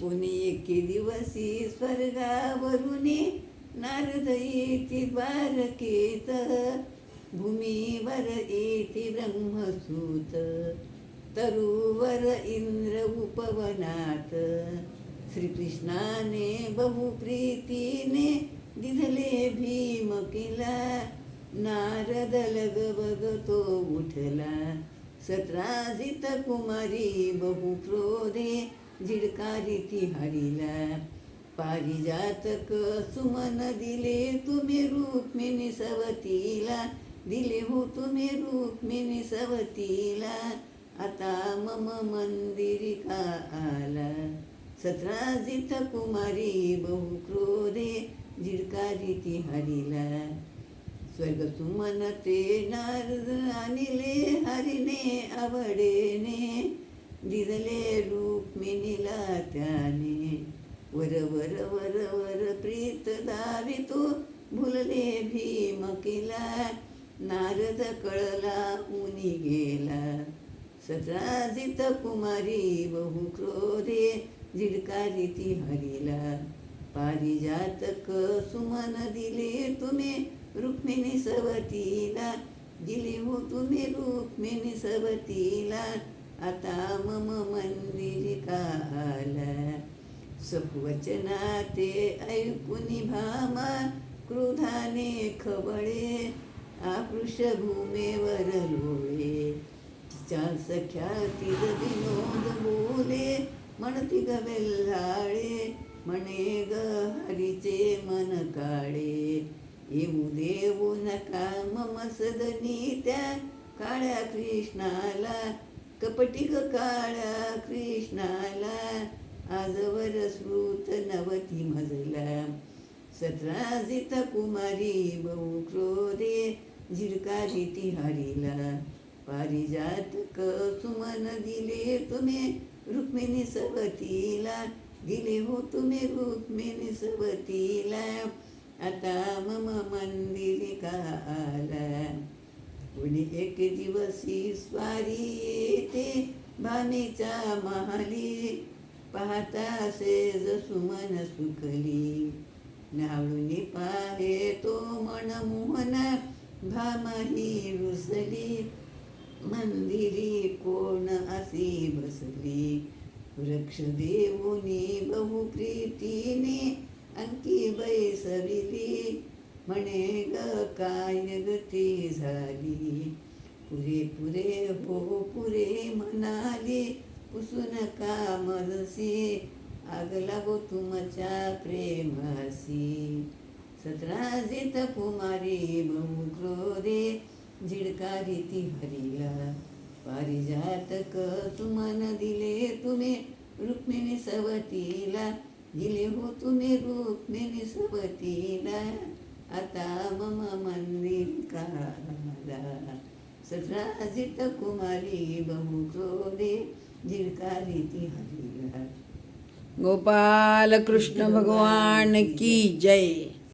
पुणे एके दिवसी स्वर्गावरून नारद येते बारकेत भूमीवर येते ब्रह्मसूत तरुवर इंद्र उपवनात. श्रीकृष्णाने बहुप्रीतीने दिधले भीम केला. नारद लगबग तो उठला. सत्राजित कुमारी बहु क्रोधे झिडकारी ती हरिला पारिजातक सुमन दिले तुम्ही रुक्मिणी सवतीला. दिले हो तुम्ही रुक्मिणी सवतीला. आता मम मंदिरिका आला? सतराजित कुमारी बहु क्रोधे. झिडकारी ती हरिला. स्वर्ग सुमन ते नारद आणले हरिने आवडेने. दिदले रुक्मिणीला त्याने वर वर वर वर प्रीत दावी तो भुलले भीम केला नारद कळला उनी गेला सदाजित कुमारी बहु क्रोधे झिडकारी ती हरिला. पारिजातक सुमन दिले तुम्ही रुक्मिणी सवतीला दिले हो तुम्ही रुक्मिणी सवतीला. आता मम मंदिरिका आला सपवचना ते ऐकुनी भामा क्रोधाने खबळे आकृषभूमेवर लोळे. तिच्या सख्या तिज विनोद बोले म्हणती गवेल्हाळे म्हणे ग हरीचे मन काळे. येऊ देऊ नका मम सदनी त्या काळ्या कृष्णाला कपटी काळा कृष्णाला आजवर स्मृत नवती मजला सतराजित कुमारी बहु क्रोधे झिरकारी ती हरिला. पारिजातक सुमन दिले तुम्ही रुक्मिणी सवतीला. दिले हो तुम्ही रुक्मिणी सवतीला. आता मम मंदिरिका आला कुणी एक दिवसी स्वारी येते भामेच्या महाली. पाहता सेज सुमन सुखली. नावळून पाहे तो मन मोहन भामाही रुसली. मंदिरी कोण अशी बसली? वृक्ष देऊनी बहुप्रीतीने अंकी बैसविली. म्हणे ग काय गती झाली. पुरे पुरे हो पुरे म्हणाली पुसून का मजसी आग लागो तुमच्या प्रेमासी सतराजित कुमारी बहु क्रोधे झिडकारी ती हरिला. पारिजातक सुमन दिले तुम्ही रुक्मिणी सवतीला. दिले हो तुम्ही रुक्मिणी सवतीला. आता मम मन्दिर सत्राजित कुमारी बहु क्रोधे झिडकारी ती हरिला गोपाल कृष्ण भगवान की जय.